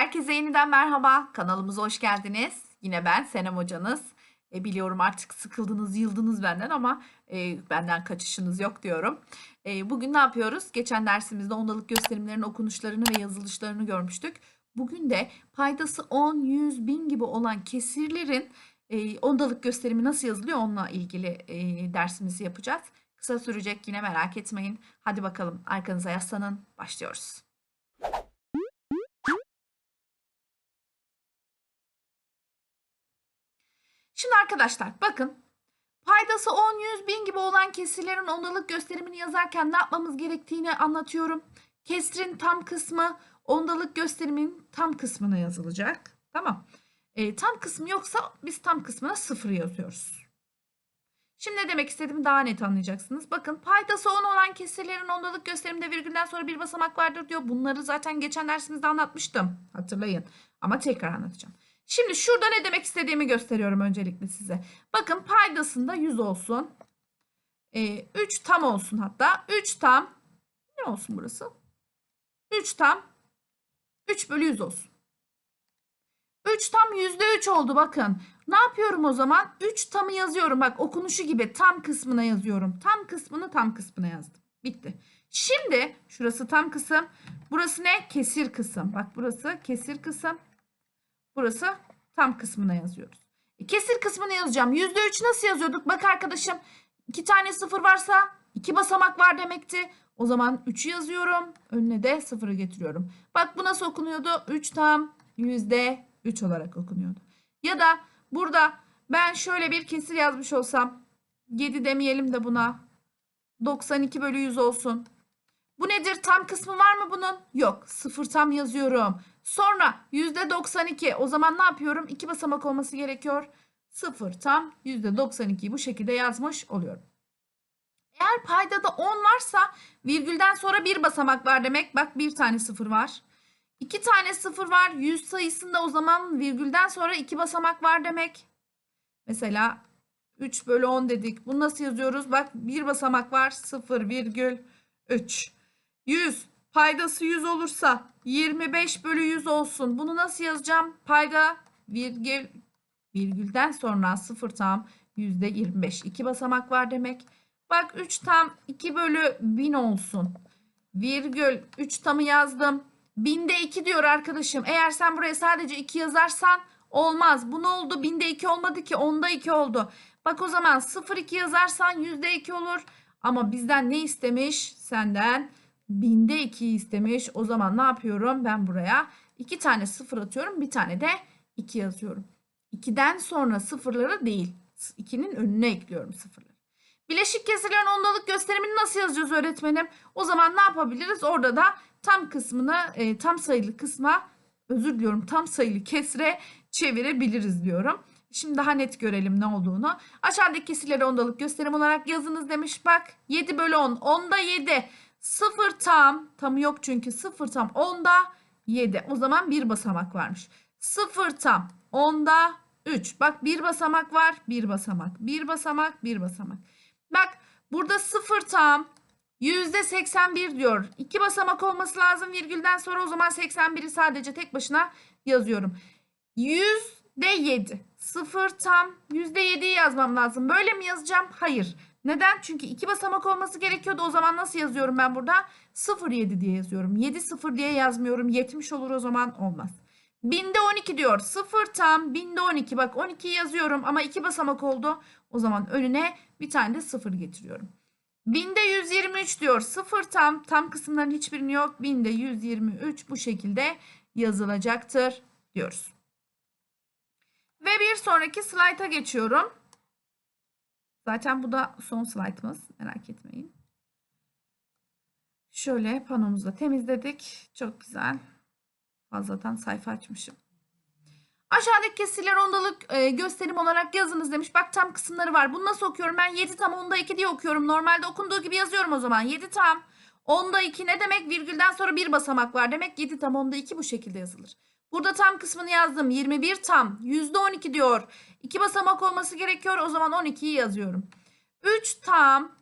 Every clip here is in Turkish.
Herkese yeniden merhaba. Kanalımıza hoş geldiniz. Yine ben Senem hocanız. E, biliyorum artık sıkıldınız, yıldınız benden ama e, benden kaçışınız yok diyorum. E, bugün ne yapıyoruz? Geçen dersimizde ondalık gösterimlerin okunuşlarını ve yazılışlarını görmüştük. Bugün de paydası 10, 100, 1000 gibi olan kesirlerin e, ondalık gösterimi nasıl yazılıyor onunla ilgili e, dersimizi yapacağız. Kısa sürecek yine merak etmeyin. Hadi bakalım arkanıza yaslanın. Başlıyoruz. Şimdi arkadaşlar bakın paydası 10, 100, 1000 gibi olan kesirlerin ondalık gösterimini yazarken ne yapmamız gerektiğini anlatıyorum. Kesrin tam kısmı ondalık gösterimin tam kısmına yazılacak. Tamam. E, tam kısmı yoksa biz tam kısmına sıfır yazıyoruz. Şimdi ne demek istediğimi daha net anlayacaksınız. Bakın paydası 10 olan kesirlerin ondalık gösteriminde virgülden sonra bir basamak vardır diyor. Bunları zaten geçen dersimizde anlatmıştım. Hatırlayın. Ama tekrar anlatacağım. Şimdi şurada ne demek istediğimi gösteriyorum öncelikle size. Bakın paydasında 100 olsun. Ee, 3 tam olsun hatta. 3 tam ne olsun burası? 3 tam 3 bölü 100 olsun. 3 tam %3 oldu bakın. Ne yapıyorum o zaman? 3 tamı yazıyorum. Bak okunuşu gibi tam kısmına yazıyorum. Tam kısmını tam kısmına yazdım. Bitti. Şimdi şurası tam kısım. Burası ne? Kesir kısım. Bak burası kesir kısım. Burası tam kısmına yazıyoruz. E, kesir kısmını yazacağım. %3 nasıl yazıyorduk? Bak arkadaşım iki tane sıfır varsa iki basamak var demekti. O zaman 3'ü yazıyorum. Önüne de sıfırı getiriyorum. Bak bu nasıl okunuyordu? 3 tam %3 olarak okunuyordu. Ya da burada ben şöyle bir kesir yazmış olsam 7 demeyelim de buna 92 bölü 100 olsun. Bu nedir? Tam kısmı var mı bunun? Yok. Sıfır tam yazıyorum. Sonra %92. O zaman ne yapıyorum? İki basamak olması gerekiyor. Sıfır tam %92'yi bu şekilde yazmış oluyorum. Eğer paydada 10 varsa virgülden sonra bir basamak var demek. Bak bir tane sıfır var. İki tane sıfır var. 100 sayısında o zaman virgülden sonra iki basamak var demek. Mesela 3 bölü 10 dedik. Bunu nasıl yazıyoruz? Bak bir basamak var. 0 virgül 3. 100 paydası 100 olursa 25 bölü 100 olsun. Bunu nasıl yazacağım? Payda virgül virgülden sonra 0 tam %25. 2 basamak var demek. Bak 3 tam 2 bölü 1000 olsun. Virgül 3 tamı yazdım. Binde 2 diyor arkadaşım. Eğer sen buraya sadece 2 yazarsan olmaz. Bu ne oldu? Binde 2 olmadı ki. Onda 2 oldu. Bak o zaman 0,2 yazarsan %2 olur. Ama bizden ne istemiş? Senden binde 2 istemiş. O zaman ne yapıyorum? Ben buraya 2 tane 0 atıyorum. Bir tane de 2 yazıyorum. 2'den sonra sıfırları değil. 2'nin önüne ekliyorum sıfırları. Bileşik kesirlerin ondalık gösterimini nasıl yazacağız öğretmenim? O zaman ne yapabiliriz? Orada da tam kısmını e, tam sayılı kısma özür diliyorum tam sayılı kesre çevirebiliriz diyorum. Şimdi daha net görelim ne olduğunu. Aşağıdaki kesirleri ondalık gösterim olarak yazınız demiş. Bak 7 bölü 10. 10'da 7. 0 tam. Tamı yok çünkü 0 tam. 10'da 7. O zaman bir basamak varmış. 0 tam. 10'da 3. Bak bir basamak var. Bir basamak. Bir basamak. Bir basamak. Bak burada 0 tam. %81 diyor. İki basamak olması lazım virgülden sonra o zaman 81'i sadece tek başına yazıyorum. %7. 0 tam %7'yi yazmam lazım. Böyle mi yazacağım? Hayır. Neden? Çünkü iki basamak olması gerekiyordu. O zaman nasıl yazıyorum ben burada? 0,7 diye yazıyorum. 7 0 diye yazmıyorum. 70 olur o zaman olmaz. Binde 12 diyor. 0 tam binde 12. Bak 12'yi yazıyorum ama iki basamak oldu. O zaman önüne bir tane de 0 getiriyorum. Binde 123 diyor. 0 tam. Tam kısımların hiçbirini yok. Binde 123 bu şekilde yazılacaktır diyoruz. Ve bir sonraki slayta geçiyorum. Zaten bu da son slaytımız. Merak etmeyin. Şöyle panomuzu da temizledik. Çok güzel. Fazladan sayfa açmışım. Aşağıdaki kesirler ondalık e, gösterim olarak yazınız demiş. Bak tam kısımları var. Bunu nasıl okuyorum? Ben 7 tam onda 2 diye okuyorum. Normalde okunduğu gibi yazıyorum o zaman. 7 tam onda 2 ne demek? Virgülden sonra bir basamak var. Demek 7 tam onda 2 bu şekilde yazılır. Burada tam kısmını yazdım. 21 tam. %12 diyor. 2 basamak olması gerekiyor. O zaman 12'yi yazıyorum. 3 tam.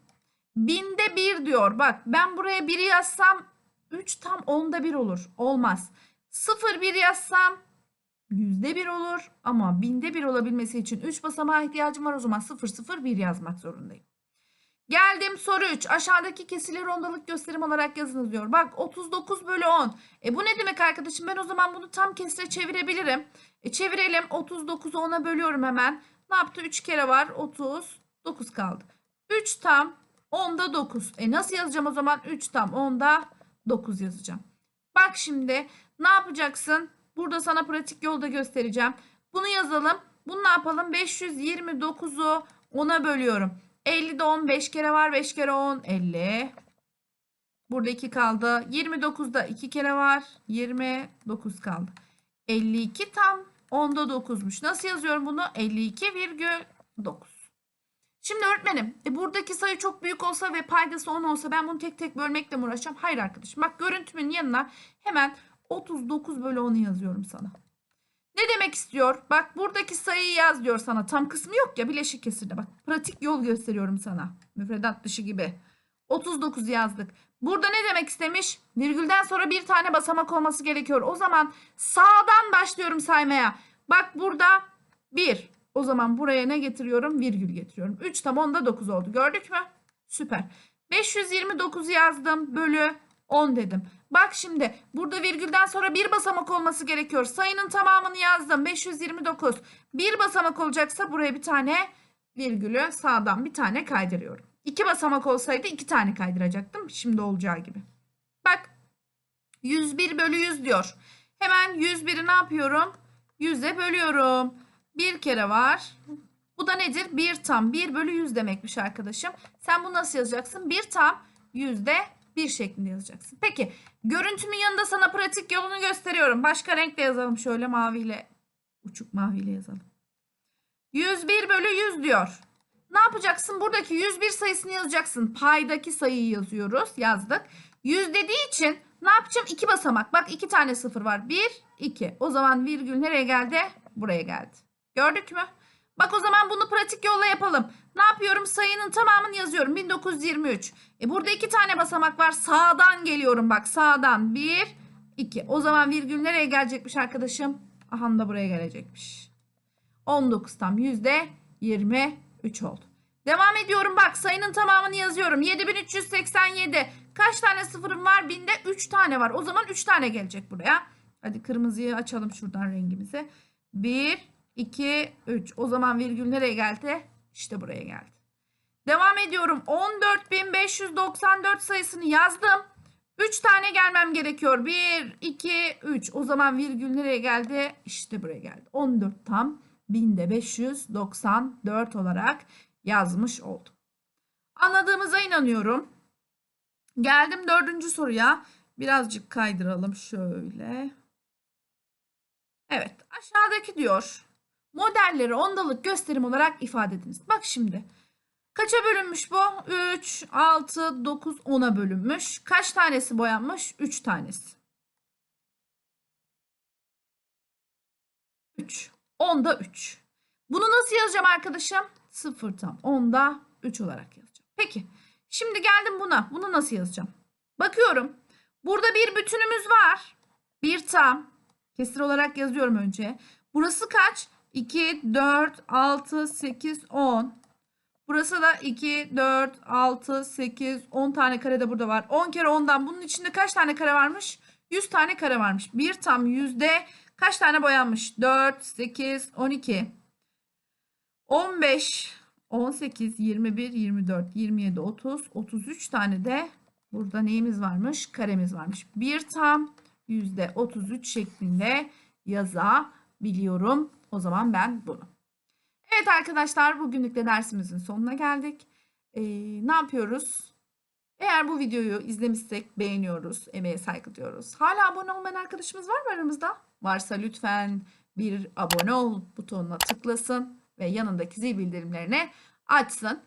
Binde 1 diyor. Bak ben buraya 1'i yazsam 3 tam onda 1 olur. Olmaz. 0 1 yazsam yüzde bir olur ama binde bir olabilmesi için 3 basamağa ihtiyacım var o zaman 0 0 1 yazmak zorundayım. Geldim soru 3. Aşağıdaki kesirleri ondalık gösterim olarak yazınız diyor. Bak 39 bölü 10. E bu ne demek arkadaşım? Ben o zaman bunu tam kesire çevirebilirim. E çevirelim. 39'u 10'a bölüyorum hemen. Ne yaptı? 3 kere var. 30. 9 kaldı. 3 tam 10'da 9. E nasıl yazacağım o zaman? 3 tam 10'da 9 yazacağım. Bak şimdi ne yapacaksın? Burada sana pratik yolda göstereceğim. Bunu yazalım. Bunu ne yapalım? 529'u 10'a bölüyorum. 50'de 10 5 kere var. 5 kere 10 50. Burada 2 kaldı. 29'da 2 kere var. 29 kaldı. 52 tam 10'da 9'muş. Nasıl yazıyorum bunu? 52,9. Şimdi öğretmenim e buradaki sayı çok büyük olsa ve paydası 10 olsa ben bunu tek tek bölmekle mi uğraşacağım? Hayır arkadaşım. Bak görüntümün yanına hemen 39 bölü 10'u yazıyorum sana. Ne demek istiyor? Bak buradaki sayıyı yaz diyor sana. Tam kısmı yok ya bileşik kesirde. Bak pratik yol gösteriyorum sana. Müfredat dışı gibi. 39 yazdık. Burada ne demek istemiş? Virgülden sonra bir tane basamak olması gerekiyor. O zaman sağdan başlıyorum saymaya. Bak burada 1. O zaman buraya ne getiriyorum? Virgül getiriyorum. 3 tam 10'da 9 oldu. Gördük mü? Süper. 529 yazdım. Bölü 10 dedim. Bak şimdi burada virgülden sonra bir basamak olması gerekiyor. Sayının tamamını yazdım. 529. Bir basamak olacaksa buraya bir tane virgülü sağdan bir tane kaydırıyorum. İki basamak olsaydı iki tane kaydıracaktım. Şimdi olacağı gibi. Bak 101 bölü 100 diyor. Hemen 101'i ne yapıyorum? 100'e bölüyorum. Bir kere var. Bu da nedir? 1 tam 1 bölü 100 demekmiş arkadaşım. Sen bunu nasıl yazacaksın? 1 tam yüzde 1 şeklinde yazacaksın. Peki görüntümün yanında sana pratik yolunu gösteriyorum. Başka renkle yazalım şöyle maviyle. Uçuk maviyle yazalım. 101 bölü 100 diyor. Ne yapacaksın? Buradaki 101 sayısını yazacaksın. Paydaki sayıyı yazıyoruz. Yazdık. 100 dediği için ne yapacağım? 2 basamak. Bak 2 tane sıfır var. 1, 2. O zaman virgül nereye geldi? Buraya geldi. Gördük mü? Bak o zaman bunu pratik yolla yapalım. Ne yapıyorum? Sayının tamamını yazıyorum. 1923. E burada iki tane basamak var. Sağdan geliyorum bak. Sağdan. 1, 2. O zaman virgül nereye gelecekmiş arkadaşım? Aha da buraya gelecekmiş. 19 tam yüzde 23 oldu. Devam ediyorum bak sayının tamamını yazıyorum. 7387. Kaç tane sıfırım var? Binde 3 tane var. O zaman 3 tane gelecek buraya. Hadi kırmızıyı açalım şuradan rengimizi. 1, 2, 3. O zaman virgül nereye geldi? İşte buraya geldi. Devam ediyorum. 14.594 sayısını yazdım. 3 tane gelmem gerekiyor. 1, 2, 3. O zaman virgül nereye geldi? İşte buraya geldi. 14 tam binde 594 olarak yazmış oldum. Anladığımıza inanıyorum. Geldim dördüncü soruya. Birazcık kaydıralım şöyle. Evet aşağıdaki diyor. Modelleri ondalık gösterim olarak ifade ediniz. Bak şimdi. Kaça bölünmüş bu? 3, 6, 9, 10'a bölünmüş. Kaç tanesi boyanmış? 3 tanesi. 3. 10'da 3. Bunu nasıl yazacağım arkadaşım? 0 tam. 10'da 3 olarak yazacağım. Peki. Şimdi geldim buna. Bunu nasıl yazacağım? Bakıyorum. Burada bir bütünümüz var. Bir tam. Kesir olarak yazıyorum önce. Burası kaç? 2, 4, 6, 8, 10. Burası da 2, 4, 6, 8, 10 tane kare de burada var. 10 kere 10'dan bunun içinde kaç tane kare varmış? 100 tane kare varmış. Bir tam yüzde kaç tane boyanmış? 4, 8, 12, 15, 18, 21, 24, 27, 30, 33 tane de burada neyimiz varmış? Karemiz varmış. Bir tam yüzde 33 şeklinde yazabiliyorum. O zaman ben bunu. Evet arkadaşlar bugünlük de dersimizin sonuna geldik. Ee, ne yapıyoruz? Eğer bu videoyu izlemişsek beğeniyoruz, emeğe saygı diyoruz. Hala abone olmayan arkadaşımız var mı aramızda? Varsa lütfen bir abone ol butonuna tıklasın ve yanındaki zil bildirimlerini açsın.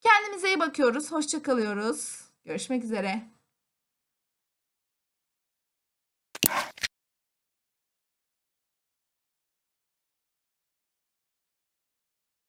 Kendimize iyi bakıyoruz, hoşça kalıyoruz. Görüşmek üzere.